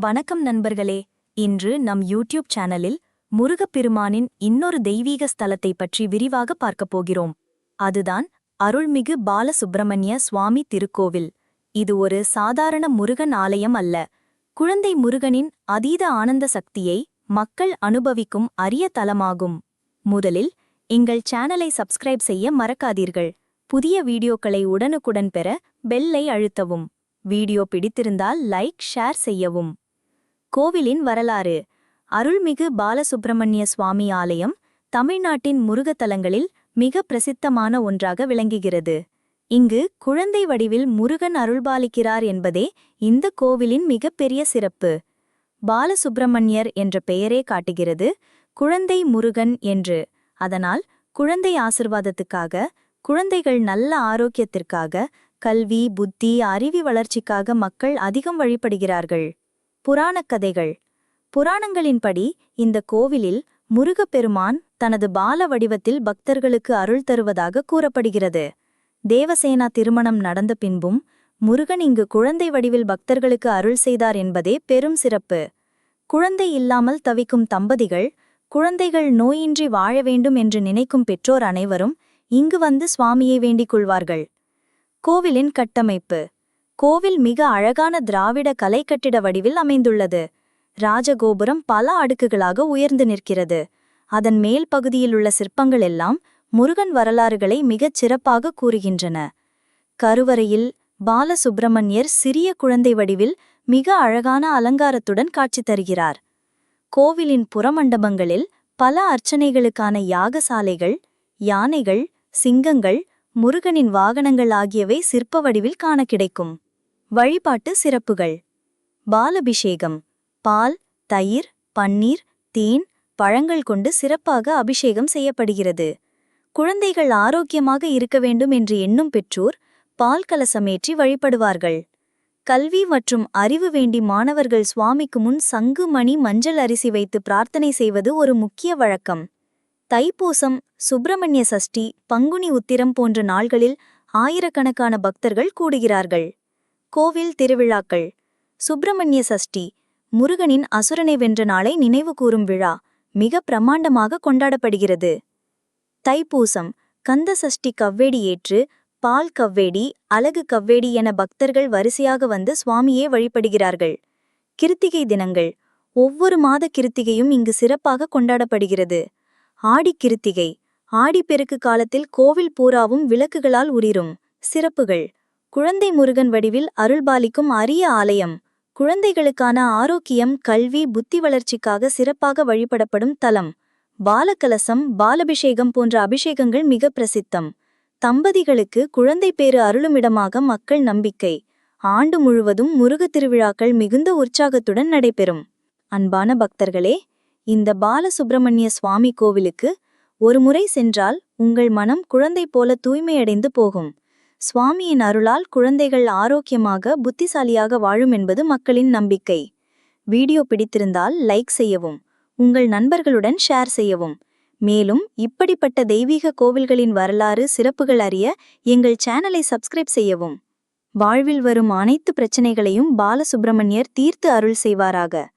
வணக்கம் நண்பர்களே. இன்று நம் யூடியூப் சேனலில் முருகப்பெருமானின் இன்னொரு தெய்வீக ஸ்தலத்தை பற்றி விரிவாக பார்க்கப் போகிறோம். அதுதான் அருள்மிகு பாலசுப்பிரமணிய சுவாமி திருக்கோவில். இது ஒரு சாதாரண முருகன் ஆலயம் அல்ல. குழந்தை முருகனின் அதீத ஆனந்த சக்தியை மக்கள் அனுபவிக்கும் அரிய தலமாகும். முதலில் எங்கள் சேனலை சப்ஸ்கிரைப் செய்ய மறக்காதீர்கள். புதிய வீடியோக்களை உடனுக்குடன் பெற பெல்லை அழுத்தவும். வீடியோ பிடித்திருந்தால் லைக் ஷேர் செய்யவும். கோவிலின் வரலாறு. அருள்மிகு பாலசுப்பிரமணிய சுவாமி ஆலயம் தமிழ்நாட்டின் முருகத்தலங்களில் மிக பிரசித்தமான ஒன்றாக விளங்குகிறது. இங்கு குழந்தை வடிவில் முருகன் அருள்பாலிக்கிறார் என்பதே இந்த கோவிலின் மிகப்பெரிய சிறப்பு. பாலசுப்பிரமணியர் என்ற பெயரே காட்டுகிறது குழந்தை முருகன் என்று. அதனால் குழந்தை ஆசிர்வாதத்துக்காக குழந்தைகள் நல்ல ஆரோக்கியத்திற்காக கல்வி புத்தி அறிவி வளர்ச்சிக்காக மக்கள் அதிகம் வழிபடுகிறார்கள். புராணக் கதைகள் புராணங்களின்படி இந்த கோவிலில் முருகப்பெருமான் தனது பால வடிவத்தில் பக்தர்களுக்கு அருள் தருவதாக கூறப்படுகிறது. தேவசேனா திருமணம் நடந்த பின்பும் முருகன் இங்கு குழந்தை வடிவில் பக்தர்களுக்கு அருள் செய்தார் என்பதே பெரும் சிறப்பு. குழந்தை இல்லாமல் தவிக்கும் தம்பதிகள் குழந்தைகள் நோயின்றி வாழ வேண்டும் என்று நினைக்கும் பெற்றோர் அனைவரும் இங்கு வந்து சுவாமியை வேண்டிக் கொள்வார்கள். கோவிலின் கட்டமைப்பு. கோவில் மிக அழகான திராவிட கலைக்கட்டிட வடிவில் அமைந்துள்ளது. ராஜகோபுரம் பல அடுக்குகளாக உயர்ந்து நிற்கிறது. அதன் மேல் பகுதியில் உள்ள சிற்பங்கள் எல்லாம் முருகன் வரலாறுகளை மிகச் சிறப்பாக கூறுகின்றன. கருவறையில் பாலசுப்பிரமணியர் சிறிய குழந்தை வடிவில் மிக அழகான அலங்காரத்துடன் காட்சி தருகிறார். கோவிலின் புறமண்டபங்களில் பல அர்ச்சனைகளுக்கான யாகசாலைகள் யானைகள் சிங்கங்கள் முருகனின் வாகனங்கள் ஆகியவை சிற்ப வடிவில் காண கிடைக்கும். வழிபாட்டு சிறப்புகள். பாலபிஷேகம் பால் தயிர் பன்னீர் தேன் பழங்கள் கொண்டு சிறப்பாக அபிஷேகம் செய்யப்படுகிறது. குழந்தைகள் ஆரோக்கியமாக இருக்க வேண்டும் என்று எண்ணும் பெற்றோர் பால் கலசமேற்றி வழிபடுவார்கள். கல்வி மற்றும் அறிவு வேண்டி மாணவர்கள் சுவாமிக்கு முன் சங்கு மணி மஞ்சள் அரிசி வைத்து பிரார்த்தனை செய்வது ஒரு முக்கிய வழக்கம். தைப்பூசம் சுப்பிரமணிய சஷ்டி பங்குனி உத்திரம் போன்ற நாள்களில் ஆயிரக்கணக்கான பக்தர்கள் கூடுகிறார்கள். கோவில் திருவிழாக்கள். சுப்பிரமணிய சஷ்டி முருகனின் அசுரனை வென்ற நாளை நினைவு கூறும் விழா மிக பிரமாண்டமாக கொண்டாடப்படுகிறது. தைப்பூசம் கந்த சஷ்டி கவ்வேடி ஏற்று பால் கவ்வேடி அழகு கவ்வேடி என பக்தர்கள் வரிசையாக வந்து சுவாமியே வழிபடுகிறார்கள். கிருத்திகை தினங்கள் ஒவ்வொரு மாத கிருத்திகையும் இங்கு சிறப்பாக கொண்டாடப்படுகிறது. ஆடிக்கிருத்திகை ஆடிப்பெருக்கு காலத்தில் கோவில் பூராவும் விளக்குகளால் உரிரும். சிறப்புகள் குழந்தை முருகன் வடிவில் அருள்பாலிக்கும் அரிய ஆலயம். குழந்தைகளுக்கான ஆரோக்கியம் கல்வி புத்தி வளர்ச்சிக்காக சிறப்பாக வழிபடப்படும் தலம். பாலகலசம் பாலபிஷேகம் போன்ற அபிஷேகங்கள் மிக பிரசித்தம். தம்பதிகளுக்கு குழந்தை பேறு அருளுமிடமாக மக்கள் நம்பிக்கை. ஆண்டு முழுவதும் முருகத் திருவிழாக்கள் மிகுந்த உற்சாகத்துடன் நடைபெறும். அன்பான பக்தர்களே இந்த பாலசுப்பிரமணிய சுவாமி கோவிலுக்கு ஒருமுறை சென்றால் உங்கள் மனம் குழந்தை போல தூய்மையடைந்து போகும். சுவாமியின் அருளால் குழந்தைகள் ஆரோக்கியமாக புத்திசாலியாக வாழும் என்பது மக்களின் நம்பிக்கை. வீடியோ பிடித்திருந்தால் லைக் செய்யவும் உங்கள் நண்பர்களுடன் ஷேர் செய்யவும். மேலும் இப்படிப்பட்ட தெய்வீக கோவில்களின் வரலாறு சிறப்புகள் அறிய எங்கள் சேனலை சப்ஸ்கிரைப் செய்யவும். வாழ்வில் வரும் அனைத்து பிரச்சனைகளையும் பாலசுப்பிரமணியர் தீர்த்து அருள் செய்வாராக.